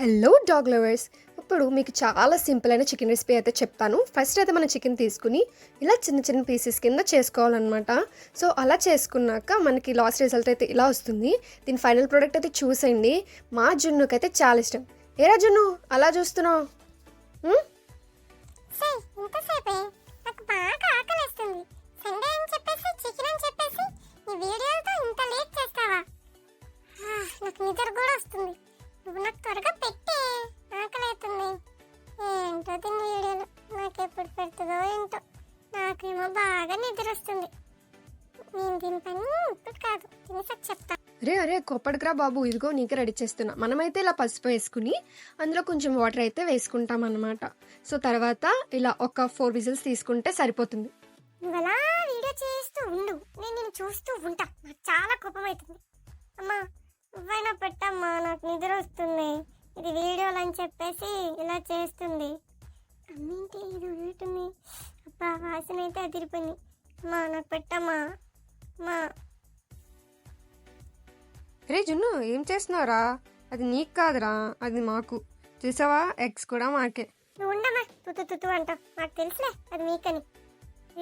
Hello dog lovers ఇప్పుడు మీకు చాలా సింపుల్ అయిన చికెన్ రెసిపీ అయితే చెప్తాను. ఫస్ట్ అయితే మనం చికెన్ తీసుకుని ఇలా చిన్న చిన్న పీసెస్ కింద చేసుకోవాలన్నమాట. సో అలా చేసుకున్నాక మనకి లాస్ట్ రిజల్ట్ అయితే ఇలా వస్తుంది. దీని ఫైనల్ ప్రోడక్ట్ అయితే చూసేయండి. మా జున్నుకి అయితే చాలా ఇష్టం. ఏరా జున్ను అలా చూస్తున్నావు? నాకు నిద్ర కూడా వస్తుంది. నాకు త్వరగా పెట్టే. ఆకలి అవుతుంది ఏంటో దీని వీడియోలు. నాకు ఎప్పుడు పెడుతుందో ఏంటో. నాకేమో బాగా నిద్ర వస్తుంది నేను దీని పని ఇప్పుడు కాదు. తినేసాక చెప్తా. అరే అరే కొప్పటికిరా బాబు. ఇదిగో నీకే రెడీ చేస్తున్నా. మనమైతే ఇలా పసుపు వేసుకుని అందులో కొంచెం వాటర్ అయితే వేసుకుంటాం అన్నమాట. సో తర్వాత ఇలా ఒక ఫోర్ విజిల్స్ తీసుకుంటే సరిపోతుంది. నువ్వు అలా వీడియో చేస్తూ ఉండు. నేను చూస్తూ పెట్టమ్మా నాకు నిద్ర వస్తుంది. ఇది వీడియోలు అని చెప్పేసి ఇలా చేస్తుంది. అమ్మేంటి ఇది ఉన్నట్టుంది అబ్బా వాసన అయితే అదిరిపోయింది. అమ్మా నాకు పెట్టమ్మా. అమ్మా. రే జున్ను ఏం చేస్తున్నావురా? అది నీకు కాదురా అది మాకు. చూసావా? ఎగ్స్ కూడా మాకే. నువ్వు ఉండమ్మా తుతు తుతు అంటావు నాకు తెలుసులే అది మీకని.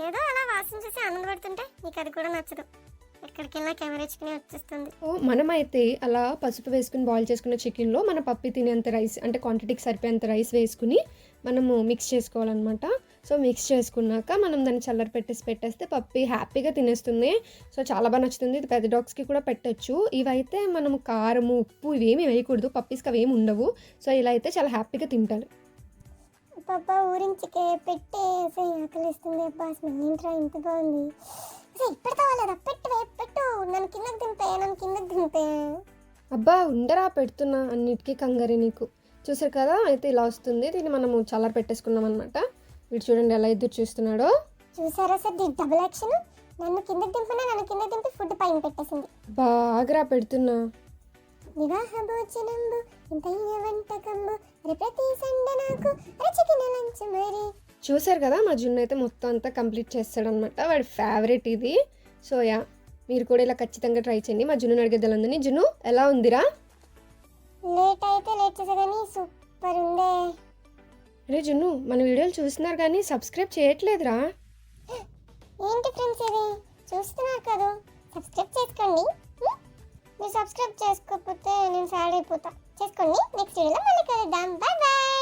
ఏదో అలా వాసన చూసి ఆనందపడుతుంటే నీకు అది కూడా నచ్చదు. ఎక్కడికి వెళ్ళినా కెమెరా ఇచ్చుకుని వచ్చేస్తుంది. ఓ మనమైతే అలా పసుపు వేసుకుని బాయిల్ చేసుకున్న చికెన్లో మన పప్పి తినేంత రైస్ అంటే క్వాంటిటీకి సరిపోయేంత రైస్ వేసుకుని మనము మిక్స్ చేసుకోవాలన్నమాట. సో మిక్స్ చేసుకున్నాక మనం దాన్ని చల్లర పెట్టేసి పెట్టేస్తే పప్పి హ్యాపీగా తినేస్తుంది. సో చాలా బాగా నచ్చుతుంది. ఇది పెద్ద డాగ్స్కి కూడా పెట్టొచ్చు. ఇవైతే మనము కారము ఉప్పు ఇవేమి వేయకూడదు. పప్పీస్కి అవేమి ఉండవు. సో ఇలా అయితే చాలా హ్యాపీగా తింటారు. పాప ఊరించికే పెట్టే అసలు ఆకలిస్తుంది. అబ్బా స్మెల్ ఏంట్రా ఇంత బాగుంది. ఇప్పటితో పెట్టు నన్ను కిందకి దింపే నన్ను కిందకి దింపే అబ్బా ఉండరా పెడుతున్నా అన్నిటికీ కంగారే నీకు. చూసారు కదా అయితే ఇలా వస్తుంది. దీన్ని మనము చల్లర పెట్టేసుకున్నాం అనమాట వీడు చూడండి ఎలా ఎదురు చూస్తున్నాడో. చూసారా సార్ దీని డబుల్ యాక్షన్ నన్ను కిందకి దింపినా నన్ను కిందకి దింపి ఫుడ్ పైన పెట్టేసింది. బాగా పెడుతున్నా. వివాహ భోజనంబు ఇంతైన వంటకంబు అరే ప్రతి సండే నాకు అరే చికెన్ లంచ్ మరి. చూసారు కదా మా జున్ను అయితే మొత్తం అంతా కంప్లీట్ చేస్తాడనమాట వాడి ఫేవరెట్ ఇది. సో యా మీరు కూడా ఇలా ఖచ్చితంగా ట్రై చేయండి. మా జున్ను అడిగేదలందని జున్ను ఎలా ఉందిరా? లేట్ అయితే లేట్ చేసా కానీ సూపర్ ఉందే. రే జున్ను మన వీడియోలు చూస్తున్నారు కానీ సబ్స్క్రైబ్ చేయట్లేదురా. ఏంటి ఫ్రెండ్స్ ఇది? చూస్తున్నారు కదా. సబ్స్క్రైబ్ చేసుకోండి? మీరు సబ్స్క్రైబ్ చేసుకోకపోతే నేను సాడ్ అయిపోతా. చేసుకోండి. నెక్స్ట్ వీడియోలో మళ్ళీ కలుద్దాం. Bye bye.